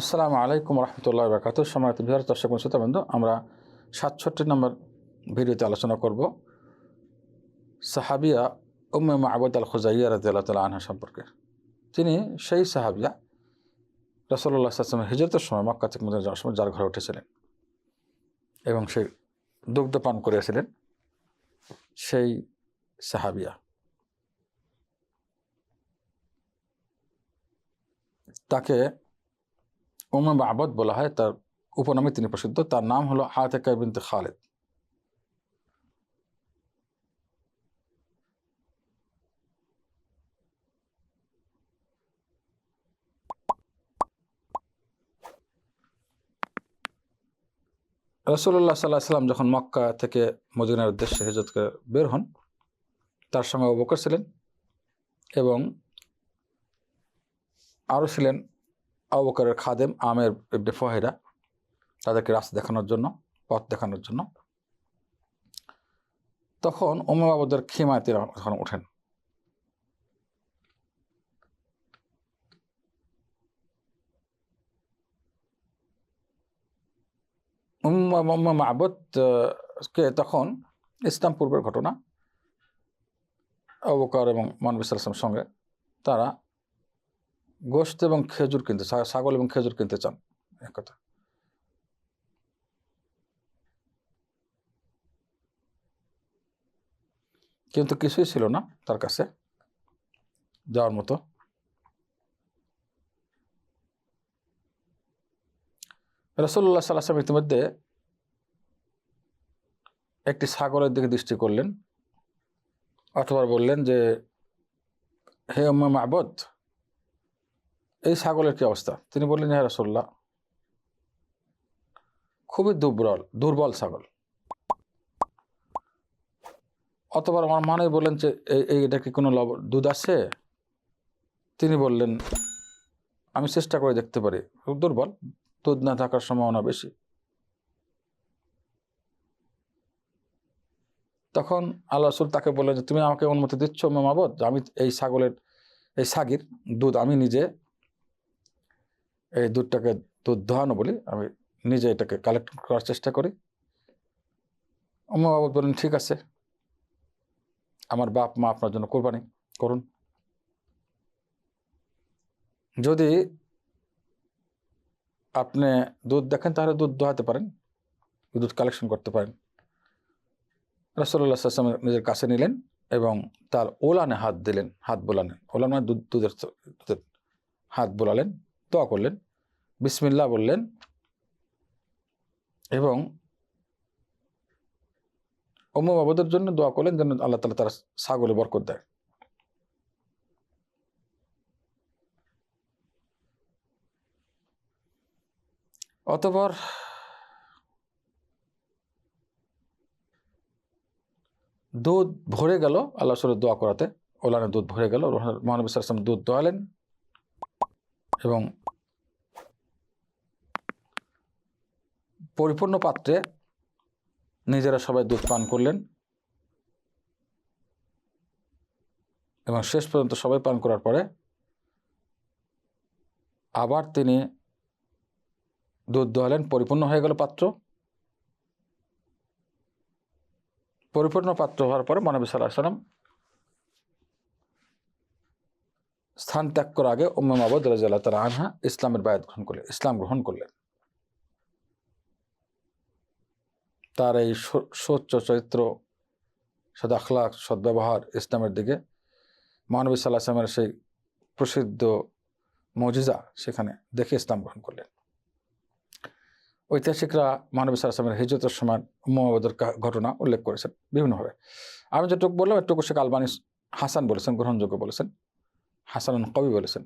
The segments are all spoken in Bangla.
আসসালামু আলাইকুম রহমতুল্লাহ বরকাত সম্মানিত বিহার দর্শক শ্রোতা বন্ধু, আমরা সাতষট্টি নম্বর ভিডিওতে আলোচনা করব সাহাবিয়া উম্মে মাহবুদ আল খুজাইয়া রাজি আল্লাহ তালা আনহা সম্পর্কে। তিনি সেই সাহাবিয়া রসল্লা আসলামের হিজরতের সময় মক্কা থেকে মদিনা যাওয়ার সময় যার ঘরে উঠেছিলেন এবং সে দুগ্ধ পান করেছিলেন সেই সাহাবিয়া। তাকে উমা বাবদ বলা হয়, তার উপনামে তিনি প্রসিদ্ধ। তার নাম হলো আতেকা বিনতে খালেদ। রসুল্লাহ সাল্লাহ সাল্লাম যখন মক্কা থেকে মদিনার উদ্দেশ্যে হিজরত করে বের হন, তার সঙ্গে অবকর ছিলেন এবং আরও ছিলেন আবুবকরের খাদেম আমের ইবনে ফহেরা তাদেরকে রাস্তা দেখানোর জন্য, পথ দেখানোর জন্য। তখন উমাবাবুদের খিমায় তিনি তখন ওঠেন। উম্মা মাহবুদ কে তখন ইসলাম পূর্বের ঘটনা অবকার এবং মানবী সাল্লামের সঙ্গে তারা গোস্ত এবং খেজুর কিনতে ছাগল এবং খেজুর কিনতে চান, এক কথা। কিন্তু কিছুই ছিল না তার কাছে যাওয়ার মতো। রসল্লা সাল্লাম ইতিমধ্যে একটি ছাগলের দিকে দৃষ্টি করলেন, অথবা বললেন যে, হে উম্মা মাহবুদ এই ছাগলের কি অবস্থা? তিনি বললেন হ্যাঁ রসল্লাহ খুবই দুর্বল দুর্বল ছাগল। অতবার আমার মানে বললেন যে, এই এটা কি কোনো লব, দুধ আছে? তিনি বললেন, আমি চেষ্টা করে দেখতে পারি। খুব দুর্বল, দুধ না থাকার সম্ভাবনা বেশি। তখন আল্লাহ রসুল তাকে বললেন যে, তুমি আমাকে অনুমতি দিচ্ছ মামাবত আমি এই ছাগলের, এই সাগির, দুধ আমি নিজে এই দুধটাকে দুধ দোহানো বলি, আমি নিজে এটাকে কালেক্ট করার চেষ্টা করি। বাবু বললেন, ঠিক আছে। আমার বাপ মা আপনার জন্য কোরবানি করুন। যদি আপনি দুধ দেখেন, তাহলে দুধ দোহাতে পারেন, দুধ কালেকশন করতে পারেন। রসল্লা সাল্লাম নিজের কাছে নিলেন এবং তার ওলানে হাত দিলেন, হাত বোলালেন ওলান দুধ, দুধের দুধের হাত বোলালেন, দোয়া করলেন। বিসমিল্লা বললেন। এবং অম্ম বাবুদের জন্য দোয়া করলেন যেন আল্লাহ তালা তারা ছাগলে বরকত দেয়। অতপর দুধ ভরে গেল, আল্লাহ সুরের দোয়া করাতে। ওলানে দুধ ভরে গেল মহানবী সাল্লাম দুধ দোয়ালেন। এবং পরিপূর্ণ পাত্রে নিজেরা সবাই দুধ পান করলেন এবং শেষ পর্যন্ত সবাই পান করার পরে আবার তিনি দুধ দোয়ালেন, পরিপূর্ণ হয়ে গেল পাত্র। পরিপূর্ণ পাত্র হওয়ার পরে মহানবী সাল্লাহ সাল্লাম স্থান ত্যাগ করার আগে উম্মা মাবুদ রাজিয়াল্লাহ তালা আনহা ইসলামের বায়াত গ্রহণ করলেন, ইসলাম গ্রহণ করলেন। তার এই সোচ্চ চরিত্র সদ আখলাক সদ্ব্যবহার ইসলামের দিকে, মহানবী সাল্লাহ আসলামের সেই প্রসিদ্ধ মজিজা সেখানে দেখে ইসলাম গ্রহণ করলেন। ঐতিহাসিকরা মহানবী সাল্লাহ আসলামের হিজরতের সময় মোহাম্মদের ঘটনা উল্লেখ করেছেন বিভিন্নভাবে। আমি যেটুকু বললাম একটুকু শেখ আলবানী হাসান বলেছেন, গ্রহণযোগ্য বলেছেন হাসান কবি বলেছেন।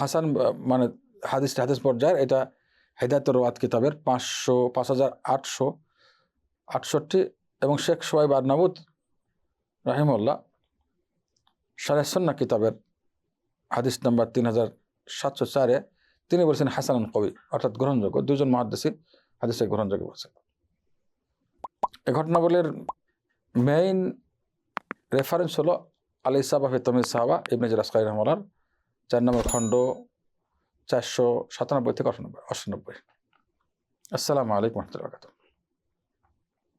হাসান মানে হাদিস হাদিস পর্যায়ের, এটা হেদায়ত রোয়াত কিতাবের পাঁচশো, পাঁচ হাজার আটশো আটষট্টি এবং শেখ সোয়াইব আদনাবুদ রাহিমুল্লাহ সারেসন্না কিতাবের হাদিস নাম্বার তিন হাজার সাতশো চারে তিনি বলছেন হাসান কবি, অর্থাৎ গ্রহণযোগ্য। দুজন মহাদিসি হাদিসে গ্রহণযোগ্য বলছেন এ ঘটনাবলীর মেইন রেফারেন্স হলো আলি সাহাবা ফিতমিদ সাহাবা, ইবনে জরাসকাই রহমালার চার নম্বর খণ্ড চারশো সাতানব্বই থেকে অষ্টানব্বই অষ্টানব্বই। আসসালামু আলাইকুম রহমতুল্লাহ